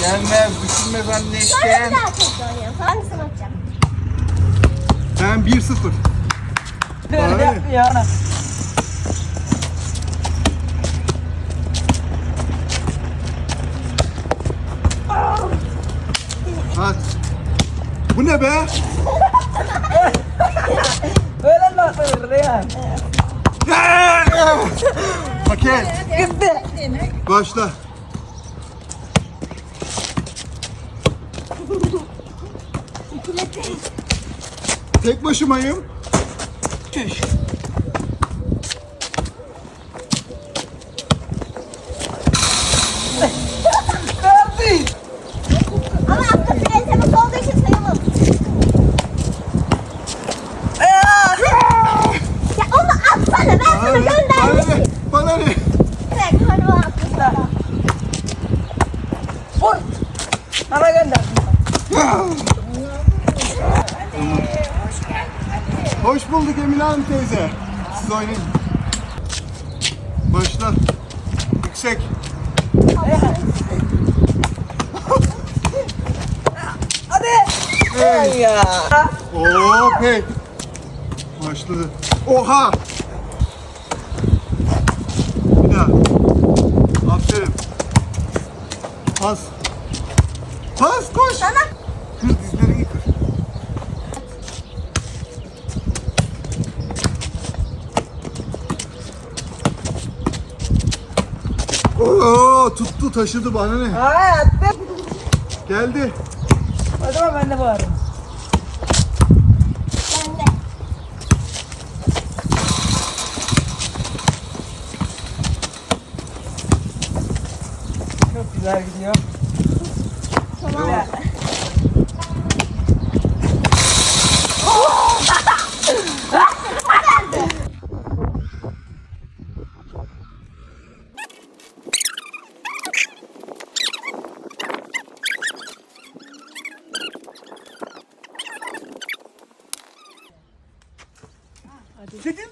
Gelmez, düşünmez anne Sonra işte. daha oynayalım. Hangisini atacağım? Ben 1-0. Böyle Abi. yapmıyor ana. At. Bu ne be? Böyle mi atılır ya? Paket. Gitti. Başla. Tek başımayım. Çüş. Verdi. Ama aslında fren teması olduğu için sayamam. Ya onu atsana ben sana Bana ne? Bana ne? göndermişim. Bana ne? Sen hadi bana at. Vur. Bana gönder. Hoş bulduk Emine Hanım teyze. Siz oynayın. Başla. Yüksek. Hadi. Hey. Ya. Oo pek. Başladı. Oha. Bir daha. Aferin. Pas. Pas koş. Sana. Oo tuttu taşıdı bana ne? Ay attım. Geldi. O zaman ben de bağırırım. Çok güzel gidiyor. Tamam. Hadi. Çekil.